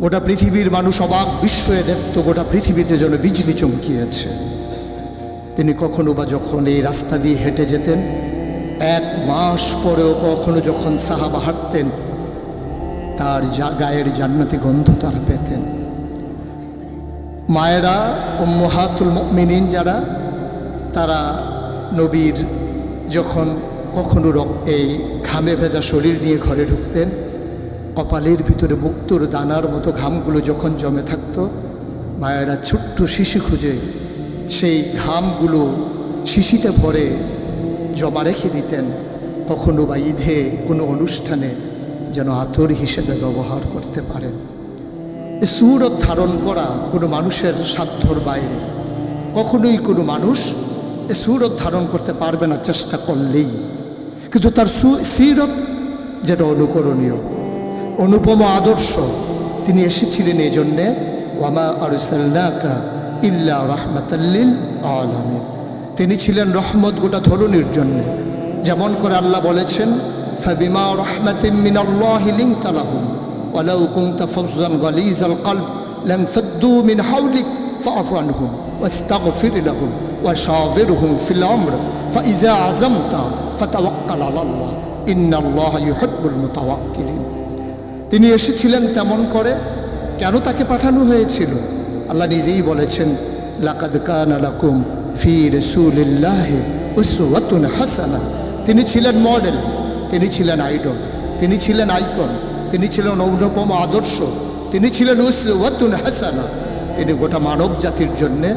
গোটা পৃথিবীর মানুষ অবাক, বিস্ময়ে দেখত গোটা পৃথিবীতে যেন বিজলি চমকিয়েছে। তিনি কখনো বা যখন এই রাস্তা দিয়ে হেঁটে যেতেন, এক মাস পরেও কখনো যখন সাহাবা হাঁটতেন, তার গায়ের জান্নাতি গন্ধ তারা পেতেন। মায়েরা ও মহাতুল মিনিন যারা, তারা নবীর যখন কখনো এই ঘামে ভেজা শরীর নিয়ে ঘরে ঢুকতেন কপালের ভিতরে মুক্তর দানার মতো ঘামগুলো যখন জমে থাকতো, মায়েরা ছোট্ট শিশু খুঁজে সেই ঘামগুলো শিশিতে ভরে জমা রেখে দিতেন। কখনো বা ঈদে কোনো অনুষ্ঠানে যেন আতর হিসেবে ব্যবহার করতে পারেন। সুরত ধারণ করা কোনো মানুষের সাধ্যর বাইরে। কখনোই কোনো মানুষ এ সুরত ধারণ করতে পারবে না চেষ্টা করলেই। কিন্তু তার সু সিরত যেটা অনুকরণীয়। অনুপম আদর্শ তিনি এসেছিলেন এই জন্যে ওয়ামা আরুসাল্লাকা ইল্লা রহমতাল্লিল আলামিন তিনি ছিলেন রহমত গোটা ধরনের জন্যে যেমন করে আল্লাহ বলেছেন ফাবিমা রহমাতিম মিনাল্লাহি লিনতা লাহুম ولو كنت فظا غليظ القلب لانفضوا من حولك فاعف عنهم واستغفر لهم وشاورهم في الامر فاذا عزمت فتوكل على الله ان الله يحب المتوكلين তিনি এসেছিলেন তেমন করে কেন তাকে পাঠানো হয়েছিল? আল্লাহ নিজেই বলেছেন, লাকাদ কানা লাকুম ফি রাসূলিল্লাহি উসওয়াতুন হাসানা। তিনি ছিলেন মডেল, তিনি ছিলেন আইডল, তিনি ছিলেন আইকন, তিনি ছিলেন অনুপম আদর্শ, তিনি ছিলেন উসওয়াতুন হাসানা। তিনি গোটা মানব জাতির জন্যে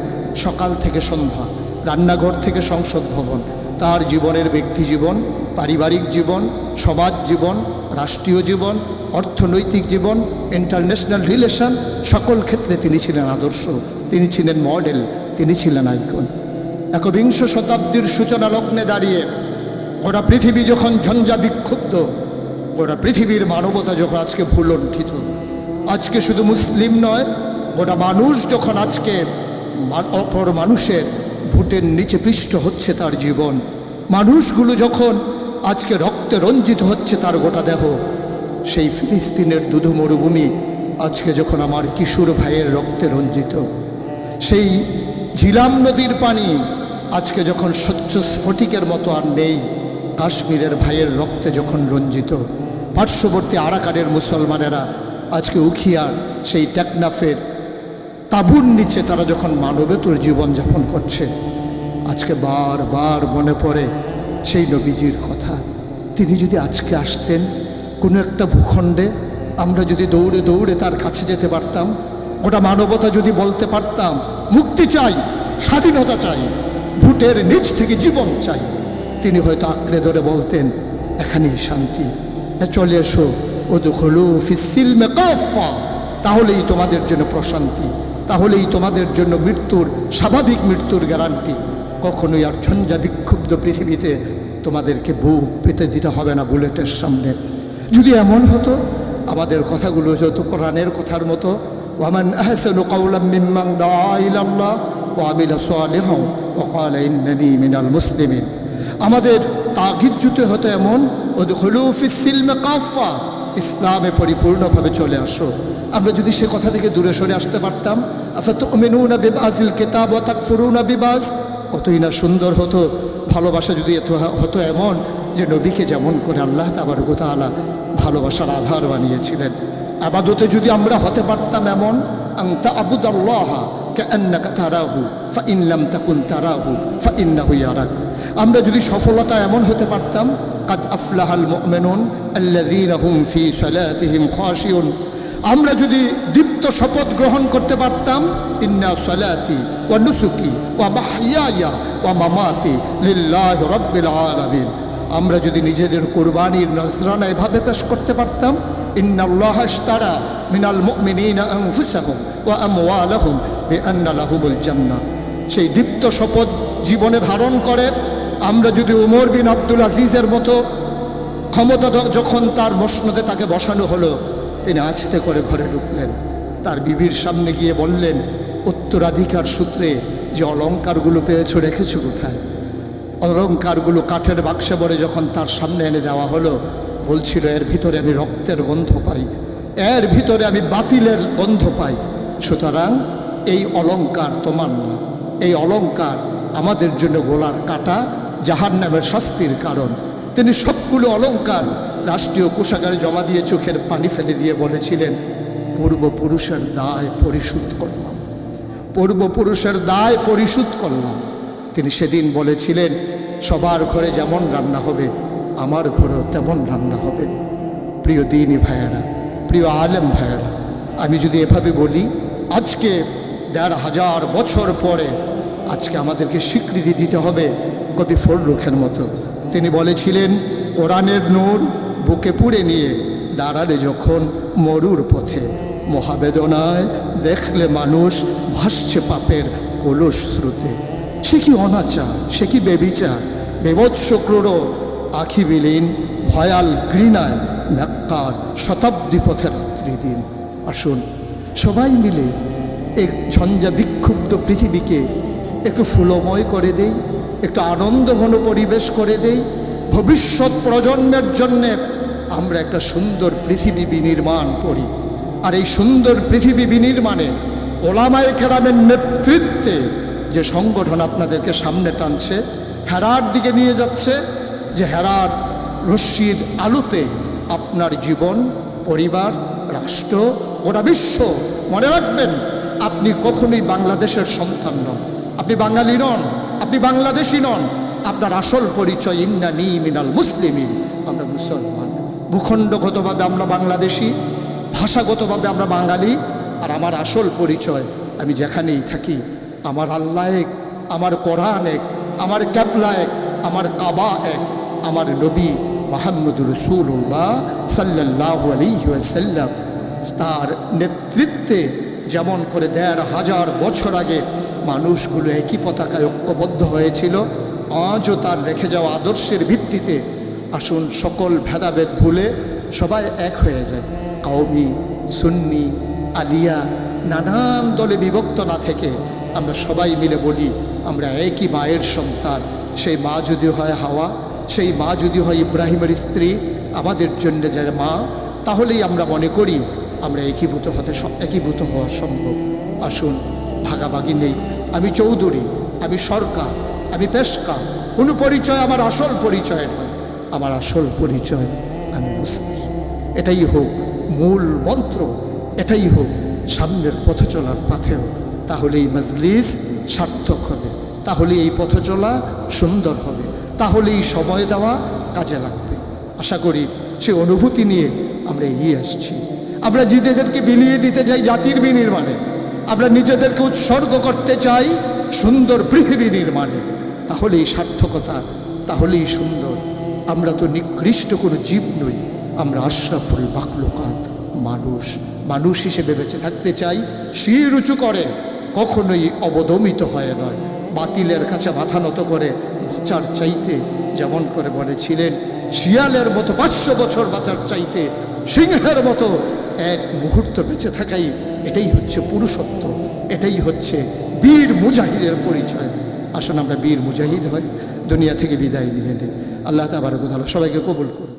সকাল থেকে সন্ধ্যা, রান্নাঘর থেকে সংসদ ভবন, তার জীবনের ব্যক্তি জীবন, পারিবারিক জীবন, সমাজ জীবন, রাষ্ট্রীয় জীবন অর্থনৈতিক জীবন ইন্টারন্যাশনাল রিলেশন সকল ক্ষেত্রে তিনি ছিলেন আদর্শ। তিনি ছিলেন মডেল তিনি ছিলেন আইকন একবিংশ শতাব্দীর সূচনা লগ্নে দাঁড়িয়ে গোটা পৃথিবী যখন ঝঞ্ঝা বিক্ষুব্ধ, গোটা পৃথিবীর মানবতা যখন আজকে ভুলণ্ঠিত। আজকে শুধু মুসলিম নয়, গোটা মানুষ যখন আজকে অপর মানুষের ভোটের নিচে পৃষ্ঠ হচ্ছে তার জীবন। মানুষগুলো যখন আজকে রক্তে রঞ্জিত হচ্ছে তার গোটা দেহ সেই ফিলিস্তিনের দুধু মরুভূমি আজকে যখন আমার কিশোর ভাইয়ের রক্তে রঞ্জিত, সেই ঝিলাম নদীর পানি আজকে যখন স্বচ্ছ স্ফটিকের মতো আর নেই, কাশ্মীরের ভাইয়ের রক্তে যখন রঞ্জিত, পার্শ্ববর্তী আরাকানের মুসলমানেরা আজকে উখিয়ার সেই টেকনাফের তাঁবুর নিচে তারা যখন মানবেতর জীবনযাপন করছে, আজকে বারবার মনে পড়ে সেই নবীজির কথা। তিনি যদি আজকে আসতেন কোনো একটা ভূখণ্ডে আমরা যদি দৌড়ে দৌড়ে তার কাছে যেতে পারতাম, গোটা মানবতা যদি বলতে পারতাম, মুক্তি চাই, স্বাধীনতা চাই ভোটের নিচ থেকে জীবন চাই। তিনি হয়তো আঁকড়ে ধরে বলতেন, এখানেই শান্তি। চলে এসো ও দুখলু ফিসিল মেকাফা তাহলেই তোমাদের জন্য প্রশান্তি, তাহলেই তোমাদের জন্য মৃত্যুর, স্বাভাবিক মৃত্যুর গ্যারান্টি। কখনোই আর ঝঞ্ঝা বিক্ষুব্ধ পৃথিবীতে তোমাদেরকে বুক পেতে দিতে হবে না বুলেটের সামনে। যদি এমন হতো, আমাদের কথাগুলো যত কোরআনের কথার মতো, ওয়ামান মুসলিমিন। আমাদের তাগিদ জুতে হতো এমন ইসলামে পরিপূর্ণভাবে চলে আসো। আমরা যদি সে কথা থেকে দূরে সরে আসতে পারতাম আফাত মেনুনা বিবাজিল কেতাব ও তাক ফুরুনা বিবাজ? কতই না সুন্দর হতো, ভালোবাসা যদি এত হতো এমন যে নবীকে যেমন করে আল্লাহ তাবার গোতালা ভালোবাসার আধার বানিয়েছিলেন। আবাদতে যদি আমরা হতে পারতাম এমন আংতা আবুদ আল্লাহ কান্নাকা তারাহু ফা ইনলাম তাকুন তারাহু ফা ইন্নাহু ইয়ারাক। আমরা যদি সফলতা এমন হতে পারতাম, কাদ আফলাহাল আমরা যদি দীপ্ত শপথ গ্রহণ করতে পারতাম, ইন্না সালাতি ওয়া নুসুকি ওয়া মাহইয়ায়া ওয়া মামাতি লিল্লাহি রাব্বিল আমরা যদি নিজেদের কোরবানির নজরানা এভাবে পেশ করতে পারতাম, ইন্নাল্লাহ ইশতারা মিনাল জান্নাহ। সেই দীপ্ত শপথ জীবনে ধারণ করে, আমরা যদি উমর বিন আব্দুল আজিজের মতো ক্ষমতা যখন তার মসনদে তাকে বসানো হলো, তিনি আছতে করে ঘরে ঢুকলেন। তার বিবির সামনে গিয়ে বললেন, উত্তরাধিকার সূত্রে যে অলঙ্কারগুলো পেয়েছ রেখেছো কোথায়? অলঙ্কারগুলো কাঠের বাক্সে পড়ে যখন তার সামনে এনে দেওয়া হলো, বলছিল, এর ভিতরে আমি রক্তের গন্ধ পাই। এর ভিতরে আমি বাতিলের গন্ধ পাই। সুতরাং এই অলঙ্কার তোমার না। এই অলঙ্কার আমাদের জন্য গোলার কাটা জাহান নামের শাস্তির কারণ। তিনি সবগুলো অলঙ্কার রাষ্ট্রীয় কোষাগারে জমা দিয়ে চোখের পানি ফেলে দিয়ে বলেছিলেন, পূর্বপুরুষের দায় পরিশোধ করলাম। পূর্বপুরুষের দায় পরিশোধ করলাম। তিনি সেদিন বলেছিলেন, সবার ঘরে যেমন রান্না হবে, আমার ঘরেও তেমন রান্না হবে। প্রিয় দিনী ভাইয়েরা, প্রিয় আলেম ভাইয়েরা, আমি যদি এভাবে বলি, আজকে দেড় হাজার বছর পরে আজকে আমাদেরকে স্বীকৃতি দিতে হবে কবি ফররুখের মতো। তিনি বলেছিলেন, কোরআনের নূর বুকে পুড়ে নিয়ে দাঁড়ালে যখন মরুর পথে মহাবেদনায় দেখলে মানুষ ভাসছে পাপের কলস স্রোতে সে কি অনাচা? সে কি বেবিচা? বেবৎস ক্রোড় আখি বিলীন, ভয়াল ঘৃণায় নাক্কার শতাব্দী পথে রাত্রি দিন। আসুন, সবাই মিলে এক ঝঞ্ঝা বিক্ষুব্ধ পৃথিবীকে একটু ফুলময় করে দেই, একটু আনন্দঘন পরিবেশ করে দেই। ভবিষ্যৎ প্রজন্মের জন্যে আমরা একটা সুন্দর পৃথিবী বিনির্মাণ করি। আর এই সুন্দর পৃথিবী বিনির্মাণে ওলামায় কেরামের নেতৃত্বে যে সংগঠন আপনাদেরকে সামনে টানছে, হেরার দিকে নিয়ে যাচ্ছে, যে হেরার রশ্মির আলোতে আপনার জীবন, পরিবার, রাষ্ট্র, গোটা বিশ্ব মনে রাখবেন, আপনি কখনোই বাংলাদেশের সন্তান নন। আপনি বাঙালি নন, আপনি বাংলাদেশি নন, আপনার আসল পরিচয় ইন্না নি মিনাল মুসলিমিন, আমরা মুসলমান। ভূখণ্ডগতভাবে আমরা বাংলাদেশি, ভাষাগতভাবে আমরা বাঙালি, আর আমার আসল পরিচয় আমি যেখানেই থাকি আমার আল্লাহ এক, আমার কোরআন এক, আমার ক্যাবলা এক, আমার কাবা এক, আমার নবী মোহাম্মদ রসুল্লাহ সাল্লাহ তার নেতৃত্বে যেমন করে দেড় হাজার বছর আগে মানুষগুলো একই পতাকায় ঐক্যবদ্ধ হয়েছিল, আজও তার রেখে যাওয়া আদর্শের ভিত্তিতে আসুন সকল ভেদাভেদ ভুলে সবাই এক হয়ে যায়। কাউমি সুন্নি, আলিয়া, নানান দলে বিভক্ত না থেকে আমরা সবাই মিলে বলি, আমরা একই মায়ের সন্তান। সেই মা যদি হয় হাওয়া, সেই মা যদি হয় ইব্রাহিমের স্ত্রী, আমাদের জন্য যার মা, তাহলেই আমরা মনে করি আমরা একীভূত হতে একীভূত হওয়া সম্ভব। আসুন, ভাগাভাগি নেই। আমি চৌধুরী, আমি সরকার, আমি পেশকা কোনো পরিচয় আমার আসল পরিচয় নয়। আমার আসল পরিচয় আমি মুসলিম। এটাই হোক মূল মন্ত্র, এটাই হোক সামনের পথ চলার পাথেও। তাহলে এই মজলিস সার্থক হবে। তাহলে এই পথ চলা সুন্দর হবে। তাহলে এই সময় দেওয়া কাজে লাগবে। আশা করি সে অনুভূতি নিয়ে আমরা এগিয়ে আসছি। আমরা নিজেদেরকে বিলিয়ে দিতে চাই জাতির বিনির্মাণে। আমরা নিজেদেরকে উৎসর্গ করতে চাই সুন্দর পৃথিবী নির্মাণে। তাহলেই সার্থকতা, তাহলেই সুন্দর। আমরা তো নিকৃষ্ট কোনো জীব নই। আমরা আশরাফুল মাকলুকাত মানুষ। মানুষ হিসেবে বেঁচে থাকতে চাই। শির উঁচু করে। কখনোই অবদমিত হয় নয়। বাতিলের কাছে মাথা নত করে বাঁচার চাইতে যেমন করে বলেছিলেন, শিয়ালের মতো পাঁচশো বছর বাঁচার চাইতে সিংহের মতো এক মুহূর্ত বেঁচে থাকাই এটাই হচ্ছে পুরুষত্ব, এটাই হচ্ছে বীর মুজাহিদের পরিচয়। আসুন আমরা বীর মুজাহিদ হই, দুনিয়া থেকে বিদায় নিয়ে নিই। আল্লাহ তাবার সবাইকে কবুল করুন।